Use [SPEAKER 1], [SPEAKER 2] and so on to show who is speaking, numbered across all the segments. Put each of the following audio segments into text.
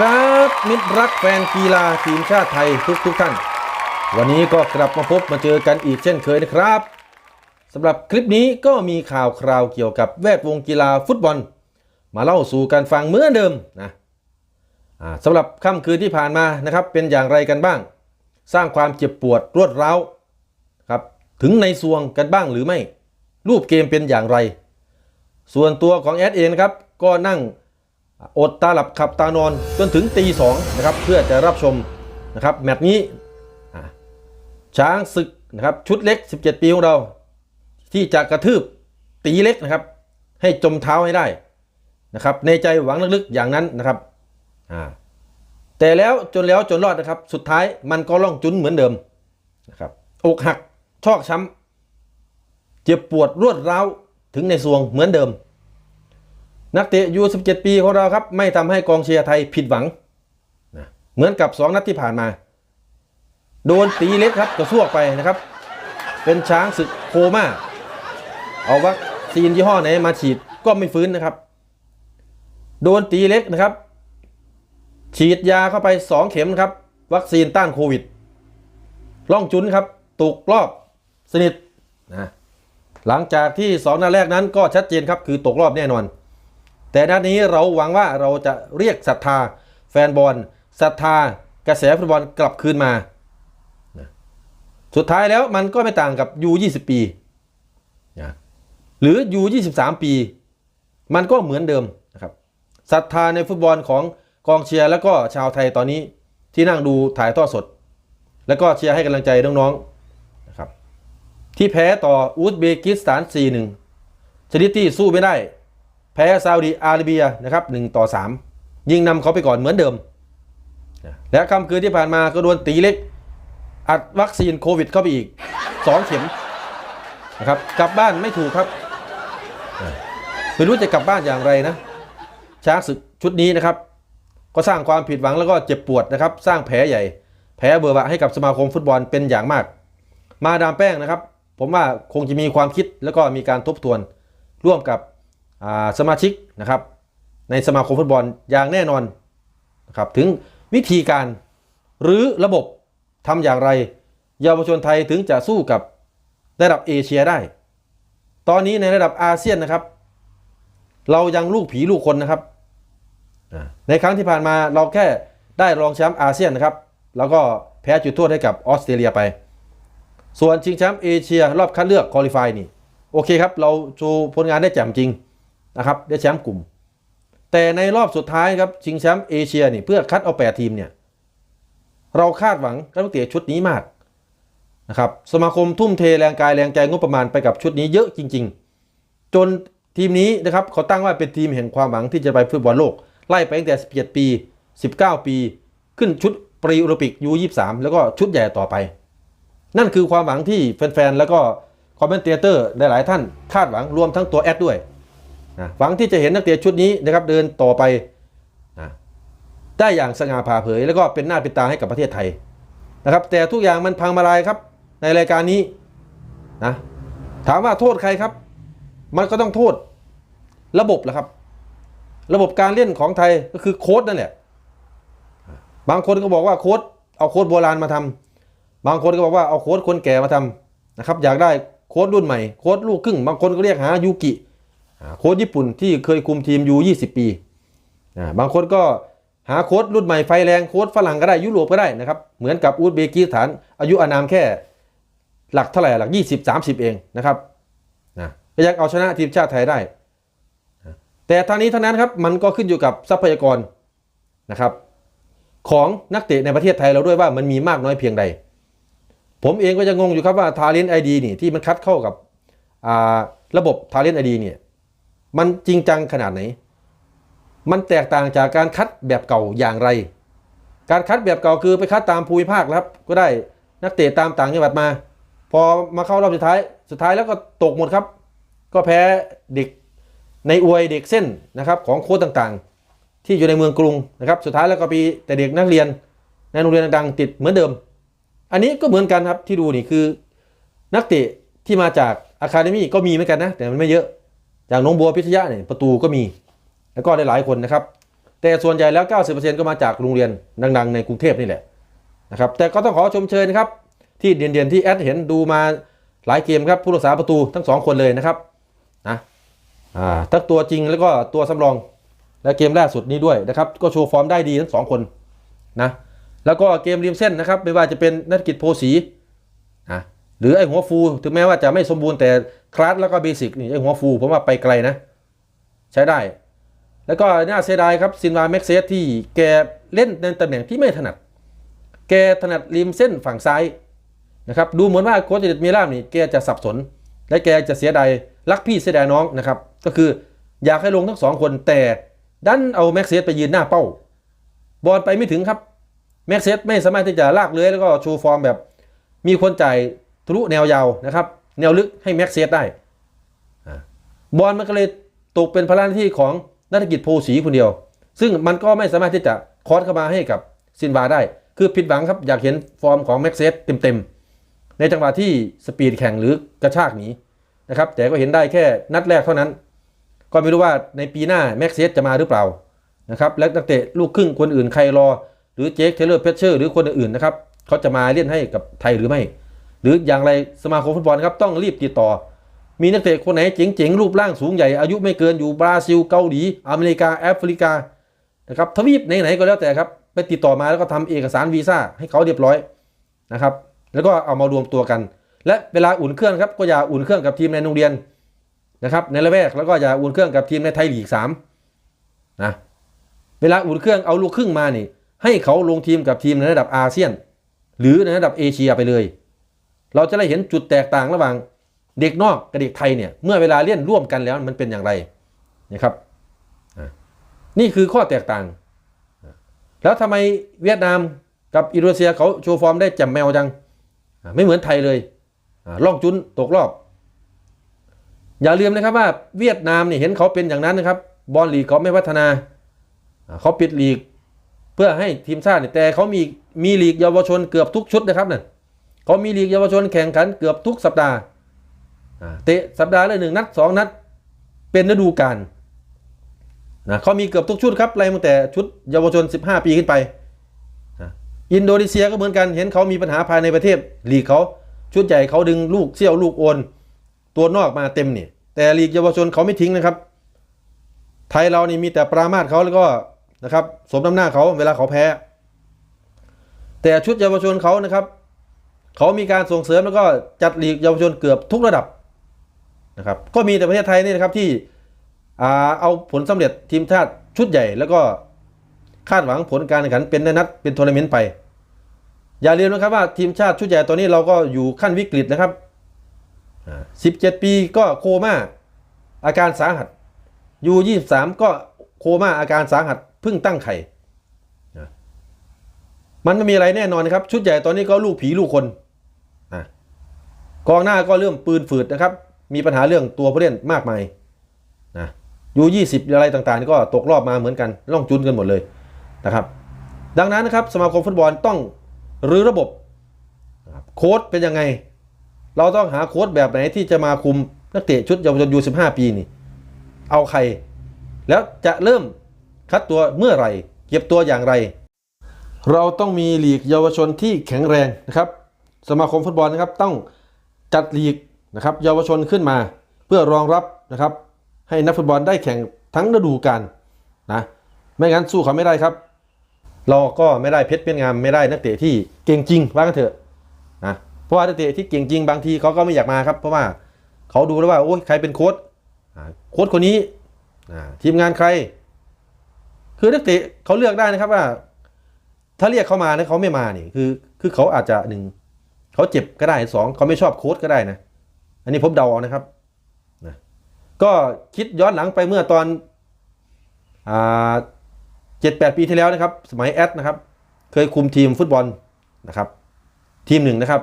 [SPEAKER 1] ครับมิตรรักแฟนกีฬาทีมชาติไทยทุกทุกท่าน วันนี้ก็กลับมาพบมาเจอกันอีกเช่นเคยนะครับสำหรับคลิปนี้ก็มีข่าวคราวเกี่ยวกับแวดวงกีฬาฟุตบอล มาเล่าสู่กันฟังเหมือนเดิมนะสำหรับค่ำคืนที่ผ่านมานะครับ เป็นอย่างไรกันบ้าง สร้างความเจ็บปวดรวดร้าวครับถึงในซวงกันบ้างหรือไม่ รูปเกมเป็นอย่างไร ส่วนตัวของแอดเองนครับก็นั่ง อดตาหลับขับตานอนจนถึงตีสองนะครับเพื่อจะรับชมนะครับแมตช์นี้ช้างศึกนะครับชุดเล็ก 17 ปีของเรา ที่จะกระทืบตีเล็กนะครับ ให้จมเท้าให้ได้นะครับในใจหวังลึกๆอย่างนั้นนะครับแต่แล้วจนแล้วจนรอดนะครับ สุดท้ายมันก็ล่องจุนเหมือนเดิมนะครับอกหักชอกช้ำเจ็บปวดรวดร้าวถึงในซวงเหมือนเดิม นักเตะยู17 ปีของเราครับ ไม่ทำให้กองเชียร์ไทยผิดหวังนะเหมือนกับ 2 นัดที่ผ่านมา โดนตีเล็กครับกระซวกไปนะครับ เป็นช้างศึกโคม่าเอาวัคซีนยี่ห้อไหนมาฉีดก็ไม่ฟื้นนะครับ โดนตีเล็กนะครับ ฉีดยาเข้าไป 2 เข็มครับ วัคซีนต้านโควิดล่องจุนครับตกรอบสนิทนะหลังจากที่ 2นัดแรกนั้นก็ชัดเจนครับคือตกรอบแน่นอน แต่นัดนี้เราหวังว่าเราจะเรียกศรัทธาแฟนบอลศรัทธากระแสฟุตบอลกลับคืนมา สุดท้ายแล้วมันก็ไม่ต่างกับ U20 ปีนะหรือ U23 ปี มันก็เหมือนเดิมนะครับศรัทธาในฟุตบอลของกองเชียร์แล้วก็ชาวไทยตอนนี้ที่นั่งดูถ่ายทอดสด แล้วก็เชียร์ให้กำลังใจน้องๆนะครับที่แพ้ต่ออุซเบกิสถาน 4-1 ชนิดที่สู้ไม่ได้ แพ้ซาอุดีอาระเบียนะครับ1ต่อ 3 ยิงนำเขาไปก่อนเหมือนเดิม และค่ำคืนที่ผ่านมาก็โดนตีเล็ก อัดวัคซีนโควิดเข้าไปอีก 2 เข็มนะครับกลับบ้านไม่ถูกครับไม่รู้จะกลับบ้านอย่างไรนะ ช้างศึกชุดนี้นะครับ ก็สร้างความผิดหวังแล้วก็เจ็บปวดนะครับ สร้างแผลใหญ่ แผลเบอร์บะให้กับสมาคมฟุตบอลเป็นอย่างมาก มาดามแป้งนะครับ ผมว่าคงจะมีความคิดแล้วก็มีการทบทวนร่วมกับ สมาชิกนะครับในสมาคมฟุตบอลอย่างแน่นอนนะครับถึงวิธีการหรือระบบทำอย่างไร เยาวชนไทยถึงจะสู้กับระดับเอเชียได้ ตอนนี้ในระดับอาเซียนนะครับ เรายังลูกผีลูกคนนะครับ ในครั้งที่ผ่านมาเราแค่ได้รองแชมป์อาเซียนนะครับ แล้วก็แพ้จุดโทษให้กับออสเตรเลียไป ส่วนชิงแชมป์เอเชียรอบคัดเลือกคอลิฟายนี่ โอเคครับ เราโชว์ผลงานได้แจ่มจริง นะครับได้แชมป์กลุ่ม แต่ในรอบสุดท้ายครับชิงแชมป์เอเชียนี่เพื่อคัดเอา 8 ทีมเนี่ยเราคาดหวังกับนักเตะชุดนี้มากนะครับสมาคมทุ่มเทแรงกายแรงใจงบประมาณไปกับชุดนี้เยอะจริง ๆ จนทีมนี้นะครับเขาตั้งว่าเป็นทีมแห่งความหวังที่จะไปฟุตบอลโลก ไล่ไปตั้งแต่17ปี 19 ปี ขึ้นชุดปรีโอลิมปิกยู23แล้วก็ชุดใหญ่ต่อไป นั่นคือความหวังที่แฟนๆแล้วก็คอมเมนเตอร์หลายๆท่านคาดหวังรวมทั้งตัวแอดด้วย นะหวังที่จะเห็นนักเตะชุดนี้นะครับเดินต่อไปนะได้อย่างสง่าผ่าเผย แล้วก็เป็นหน้าเป็นตาให้กับประเทศไทยนะครับ แต่ทุกอย่างมันพังมาลายครับ ในรายการนี้นะถามว่าโทษใครครับ มันก็ต้องโทษระบบแหละครับ ระบบการเล่นของไทยก็คือโค้ดนั่นแหละบางคนก็บอกว่าโค้ดเอาโค้ดโบราณมาทำบางคนก็บอกว่าเอาโค้ดคนแก่มาทำนะครับ อยากได้โค้ดรุ่นใหม่โค้ดลูกครึ่ง บางคนก็เรียกหายูกิ โค้ชญี่ปุ่นที่เคยคุมทีมอยู่20 ปีบางคนก็หาโค้ชรุ่นใหม่ไฟแรงโค้ชฝรั่งก็ได้ยุโรปก็ได้นะครับ เหมือนกับอุซเบกิสถานอายุอานามแค่หลักเท่าไหร่หลัก 20 30 เองนะครับนะก็ยังเอาชนะทีมชาติไทยได้ แต่ทางนี้ทั้งนั้นครับมันก็ขึ้นอยู่กับทรัพยากรนะครับ ของนักเตะในประเทศไทยเราด้วยว่ามันมีมากน้อยเพียงใด ผมเองก็จะงงอยู่ครับว่า Talent ID นี่ที่มันคัดเข้ากับระบบ Talent ID เนี่ย มันจริงจังขนาดไหน มันแตกต่างจากการคัดแบบเก่าอย่างไร การคัดแบบเก่าคือไปคัดตามภูมิภาคครับ ก็ได้นักเตะตามต่างจังหวัดมา พอมาเข้ารอบสุดท้าย สุดท้ายแล้วก็ตกหมดครับ ก็แพ้เด็กในอวยเด็กเส้นนะครับของโค้ชต่างๆ ที่อยู่ในเมืองกรุงนะครับ สุดท้ายแล้วก็มีแต่เด็กนักเรียนในโรงเรียนดังๆติดเหมือนเดิม อันนี้ก็เหมือนกันครับที่ดูนี่คือ นักเตะที่มาจากอะคาเดมี่ก็มีเหมือนกันนะ แต่มันไม่เยอะ อย่างน้องบัวพิทยะเนี่ยประตูก็มี แล้วก็ได้หลายคนนะครับแแต่ส่วนใหญ่แล้ว 90%ก็มาจากโรงเรียนดังๆ ในกรุงเทพนี่แหละนะครับ แต่ก็ต้องขอชมเชยนะครับ ที่เด่นๆที่แอดเห็นดูมาหลายเกมครับผู้รักษาประตูทั้งสองคนเลยนะครับนะอ่าทั้งตัวจริงแล้วก็ตัวสำรอง และเกมล่าสุดนี้ด้วยนะครับ ก็โชว์ฟอร์มได้ดีทั้งสองคนนะแล้วก็เกมริมเส้นนะครับ ไม่ว่าจะเป็นนักกิจโพสีนะ หรือไอ้หัวฟูถึงแม้ว่าจะไม่สมบูรณ์แต่คลาสแล้วก็เบสิกนี่ไอ้หัวฟูผมว่าไปไกลนะ ใช้ได้ แล้วก็น่าเสียดายครับซินวาแม็กเซสที่แกเล่นในตำแหน่งที่ไม่ถนัด แกถนัดริมเส้นฝั่งซ้ายนะครับดูเหมือนว่าโค้ชเดชมีล่ามนี่แกจะสับสน และแกจะเสียดายรักพี่เสียดายน้องนะครับก็คืออยากให้ลงทั้งสองคนแต่ดันเอาแม็กเซสไปยืนหน้าเป้า บอลไปไม่ถึงครับแม็กเซสไม่สามารถที่จะลากเลื้อยแล้วก็โชว์ฟอร์มแบบ มีคนจ่าย ทะลุแนวยาวนะครับ แนวลึกให้แม็กเซสได้บอลมันก็เลยตกเป็นภาระหน้าที่ของนักกิจโพสีคนเดียว ซึ่งมันก็ไม่สามารถที่จะคอสเข้ามาให้กับซินวาได้ คือผิดหวังครับอยากเห็นฟอร์มของแม็กเซสเต็มๆ ในจังหวะที่สปีดแข่งหรือกระชากหนีนะครับแต่ก็เห็นได้แค่นัดแรกเท่านั้น ก็ไม่รู้ว่าในปีหน้าแม็กเซสจะมาหรือเปล่านะครับและนักเตะลูกครึ่งคนอื่นใครรอ หรือเจคเทเลอร์เพชเชอร์หรือคนอื่นนะครับเขาจะมาเล่นให้กับไทยหรือไม่ รืออย่างไรสมาคมฟุตบอลครับต้องรีบติดต่อ มีนักเตะคนไหนเจ๋งๆ รูปร่างสูงใหญ่ อายุไม่เกินอยู่บราซิลเกาหลี อเมริกาแอฟริกานะครับทวีปไหนๆก็แล้วแต่ครับ ไปติดต่อมาแล้วก็ทำเอกสารวีซ่าให้เขาเรียบร้อยนะครับ แล้วก็เอามารวมตัวกัน และเวลาอุ่นเครื่องครับก็อย่าอุ่นเครื่องกับทีมในโรงเรียนนะครับในระแวกแล้วก็อย่าอุ่นเครื่องกับทีมในไทยลีกสามนะเวลาอุ่นเครื่องเอาลูกครึ่งมานี่ให้เขาลงทีมกับทีมในระดับอาเซียน หรือในระดับเอเชียไปเลย เราจะได้เห็นจุดแตกต่างระหว่างเด็กนอกกับเด็กไทยเนี่ยเมื่อเวลาเล่นร่วมกันแล้วมันเป็นอย่างไรนะครับนี่คือข้อแตกต่าง แล้วทำไมเวียดนามกับอินโดนีเซียเขาโชว์ฟอร์มได้แจ่มแมวจัง ไม่เหมือนไทยเลยล่องจุนตกรอบ อย่าลืมนะครับว่าเวียดนามเนี่ยเห็นเขาเป็นอย่างนั้นนะครับ บอลลีกเขาไม่พัฒนาเขาปิดลีก เพื่อให้ทีมชาติเนี่ยแต่เขามีมีลีกเยาวชนเกือบทุกชุดนะครับเนี่ย เขามีลีกเยาวชนแข่งขันเกือบทุกสัปดาห์เตะสัปดาห์ละหนึ่งนัดสองนัด เป็นฤดูกาลนะเขามีเกือบทุกชุดครับไล่ตั้งแต่ชุดเยาวชน 15 ปีขึ้นไปอินโดนีเซียก็เหมือนกันเห็นเขามีปัญหาภายในประเทศลีกเขาชุดใหญ่เขาดึงลูกเซี่ยวลูกโอนตัวนอกมาเต็มนี่แต่ลีกเยาวชนเขาไม่ทิ้งนะครับ ไทยเรานี่มีแต่ปรามาสเขาแล้วก็นะครับ สมน้ำหน้าเขาเวลาเขาแพ้ แต่ชุดเยาวชนเขานะครับ เขามีการส่งเสริมแล้วก็จัดลีกเยาวชนเกือบทุกระดับนะครับก็มีแต่ประเทศไทยนี่นะครับที่เอาผลสำเร็จทีมชาติชุดใหญ่ แล้วก็คาดหวังผลการแข่งขันเป็นนัดเป็นทัวร์นาเมนต์ไป อย่าลืมนะครับว่าทีมชาติชุดใหญ่ตอนนี้เราก็อยู่ขั้นวิกฤตนะครับ 17 ปีก็โคม่าอาการสาหัสยู23 ก็โคม่าอาการสาหัสเพิ่งตั้งไข่มันไม่มีอะไรแน่นอนนะครับ ชุดใหญ่ตอนนี้ก็ลูกผีลูกคน กองหน้าก็เริ่มปืนฝืดนะครับ มีปัญหาเรื่องตัวผู้เล่นมากมายนะยู20อะไรต่างๆนี่ก็ตกรอบมาเหมือนกันล่องจุนกันหมดเลยนะครับ ดังนั้นนะครับสมาคมฟุตบอลต้องรื้อระบบโค้ดเป็นยังไง เราต้องหาโค้ดแบบไหนที่จะมาคุมนักเตะชุดเยาวชนยู15ปีนี่เอาใคร แล้วจะเริ่มคัดตัวเมื่อไหร่ เก็บตัวอย่างไร เราต้องมีหลีกเยาวชนที่แข็งแรงนะครับ สมาคมฟุตบอลนะครับต้อง จัดลีกนะครับเยาวชนขึ้นมาเพื่อรองรับนะครับให้นักฟุตบอลได้แข่งทั้งฤดูกาลนะไม่งั้นสู้เขาไม่ได้ครับ เราก็ไม่ได้เพชรเป็นงามไม่ได้นักเตะที่เก่งจริงว่ากันเถอะนะเพราะว่านักเตะที่เก่งจริงบางทีเขาก็ไม่อยากมาครับเพราะว่าเขาดูแล้วว่าโอ้ยใครเป็นโค้ชโค้ชคนนี้ทีมงานใคร คือนักเตะเขาเลือกได้นะครับว่า ถ้าเรียกเขามานะเขาไม่มานี่คือคือเขาอาจจะหนึ่ง เขาเจ็บก็ได้สองเขาไม่ชอบโค้ชก็ได้นะ อันนี้ผมเดาเอานะครับนะก็คิดย้อนหลังไปเมื่อตอนอ่าเจ็ดแปดปีที่แล้วนะครับ สมัยแอดนะครับ เคยคุมทีมฟุตบอลนะครับ ทีมหนึ่งนะครับ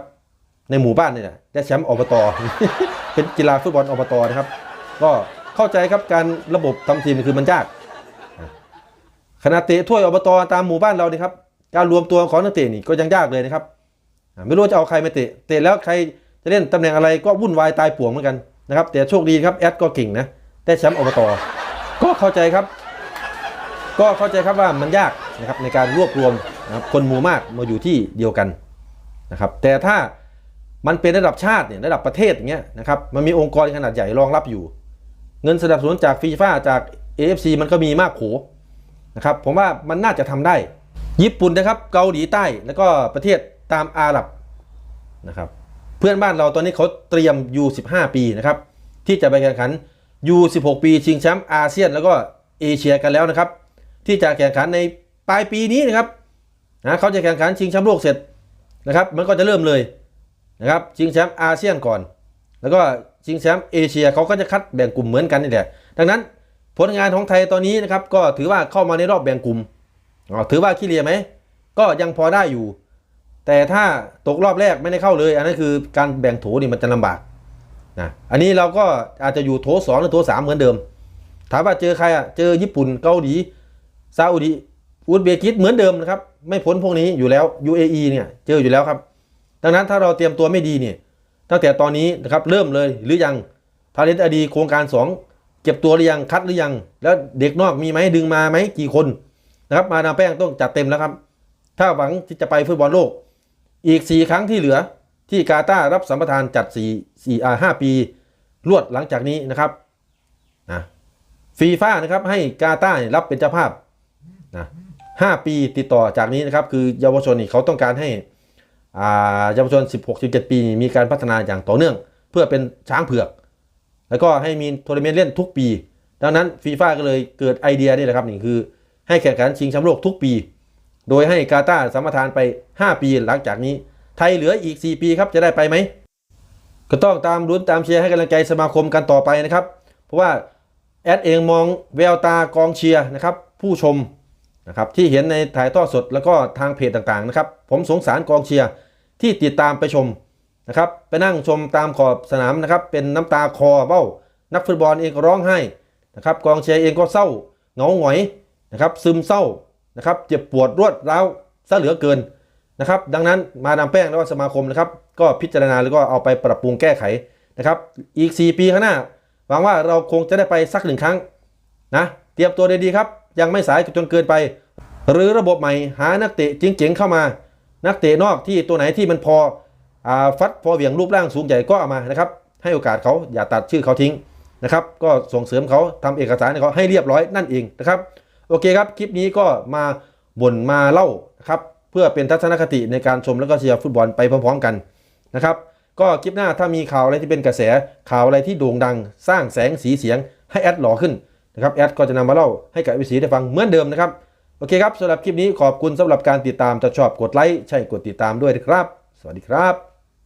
[SPEAKER 1] ในหมู่บ้านเนี่ยได้แชมป์อบตเป็นกีฬาฟุตบอลอบตนะครับ ก็เข้าใจครับการระบบทำทีมคือมันยากขณะเตะถ้วยอบตตามหมู่บ้านเรานี่ครับ การรวมตัวของนักเตะนี่ก็ยังยากเลยนะครับ ไม่รู้จะเอาใครมาเตะเตะแล้วใครจะเล่นตำแหน่งอะไรก็วุ่นวายตายป่วงเหมือนกันนะครับแต่โชคดีครับแอดก็เก่งนะได้แชมป์อบตก็เข้าใจครับ ก็เข้าใจครับว่ามันยากนะครับในการรวบรวมนะครับคนหมู่มากมาอยู่ที่เดียวกันนะครับแต่ถ้ามันเป็นระดับชาติเนี่ยระดับประเทศอย่างเงี้ยนะครับมันมีองค์กรขนาดใหญ่รองรับอยู่ เงินสนับสนุนจากฟีฟ่าจาก AFC มันก็มีมากโขนะครับผมว่ามันน่าจะทำได้ ญี่ปุ่นนะครับเกาหลีใต้แล้วก็ประเทศ ตามอาหรับนะครับเพื่อนบ้านเราตอนนี้เขาเตรียม U15 ปีนะครับที่จะไปแข่งขัน U16 ปีชิงแชมป์อาเซียนแล้วก็เอเชียกันแล้วนะครับ ที่จะแข่งขันในปลายปีนี้นะครับนะเขาจะแข่งขันชิงแชมป์โลกเสร็จนะครับ มันก็จะเริ่มเลยนะครับชิงแชมป์อาเซียนก่อน แล้วก็ชิงแชมป์เอเชียเขาก็จะคัดแบ่งกลุ่มเหมือนกันนี่แหละดังนั้นผลงานของไทยตอนนี้นะครับก็ถือว่าเข้ามาในรอบแบ่งกลุ่มอ๋อถือว่าขี้เลียไหมก็ยังพอได้อยู่ แต่ถ้าตกรอบแรกไม่ได้เข้าเลย อันนั้นคือการแบ่งโถนี่มันจะลำบากนะอันนี้เราก็อาจจะอยู่โถสองหรือโถสามเหมือนเดิม ถามว่าเจอใครอะเจอญี่ปุ่นเกาหลีซาอุดีอุซเบกิสเหมือนเดิมนะครับ ไม่พ้นพวกนี้อยู่แล้ว UAE เนี่ยเจออยู่แล้วครับ ดังนั้นถ้าเราเตรียมตัวไม่ดีเนี่ยตั้งแต่ตอนนี้นะครับเริ่มเลยหรือยังพาเลนอดีโครงการ 2 เก็บตัวหรือยังคัดหรือยัง แล้วเด็กนอกมีไหมดึงมาไหมกี่คนนะครับมาดามแป้งต้องจัดเต็มแล้วครับ ถ้าหวังที่จะไปฟุตบอลโลก อีก 4 ครั้งที่เหลือที่กาตาร์รับสัมปทานจัด4 4อ่า5ปี รวดหลังจากนี้นะครับนะฟีฟ่านะครับให้กาตาร์รับเป็นเจ้าภาพนะ5ปีติดต่อจากนี้นะครับ คือเยาวชนนี่เขาต้องการให้อ่าเยาวชน 16-17 ปี มีการพัฒนาอย่างต่อเนื่อง เพื่อเป็นช้างเผือก แล้วก็ให้มีทัวร์นาเมนต์เล่นทุกปี ดังนั้นฟีฟ่าก็เลยเกิดไอเดียนี่แหละครับนี่คือให้แข่งขันชิงแชมป์โลกทุกปี โดยให้กาตาร์สัมปทานไป 5 ปีหลังจากนี้ ไทยเหลืออีก 4 ปีครับจะได้ไปไหม ก็ต้องตามรุ้นตามเชียร์ให้กำลังใจสมาคมกันต่อไปนะครับ เพราะว่าแอดเองมองแววตากองเชียร์นะครับผู้ชมนะครับที่เห็นในถ่ายทอดสดแล้วก็ทางเพจต่างๆนะครับ ผมสงสารกองเชียร์ที่ติดตามไปชมนะครับไปนั่งชมตามขอบสนามนะครับ เป็นน้ำตาคอเบ้า นักฟุตบอลเองก็ร้องไห้นะครับ กองเชียร์เองก็เศร้าเหงาหงอยนะครับ ซึมเศร้า นะครับเจ็บปวดรวดร้าวซะเหลือเกินนะครับ ดังนั้นมาดามแป้งแล้วสมาคมนะครับ ก็พิจารณาแล้วก็เอาไปปรับปรุงแก้ไขนะครับ อีก 4 ปีข้างหน้าหวังว่าเราคงจะได้ไปสักหนึ่งครั้งนะเตรียมตัวดีๆครับ ยังไม่สายจนเกินไป หรือระบบใหม่หานักเตะเจ๋งๆเข้ามา นักเตะนอกที่ตัวไหนที่มันพออฟัดพอเหวี่ยงรูปร่างสูงใหญ่ก็เอามานะครับ ให้โอกาสเขาอย่าตัดชื่อเขาทิ้งนะครับ ก็ส่งเสริมเขาทำเอกสารให้เขาให้เรียบร้อยนั่นเองนะครับ โอเคครับ คลิปนี้ก็มาบ่นมาเล่านะครับเพื่อเป็นทัศนคติในการชมแล้วก็เชียร์ฟุตบอลไปพร้อมๆกันนะครับก็คลิปหน้าถ้ามีข่าวอะไรที่เป็นกระแสข่าวอะไรที่โด่งดัง สร้างแสงสีเสียงให้แอดหล่อขึ้นนะครับแอดก็จะนำมาเล่าให้กับวิสีได้ฟังเหมือนเดิมนะครับโอเคครับสำหรับคลิปนี้ขอบคุณสำหรับการติดตามถ้าชอบกดไลค์ใช่กดติดตามด้วยนะครับ สวัสดีครับ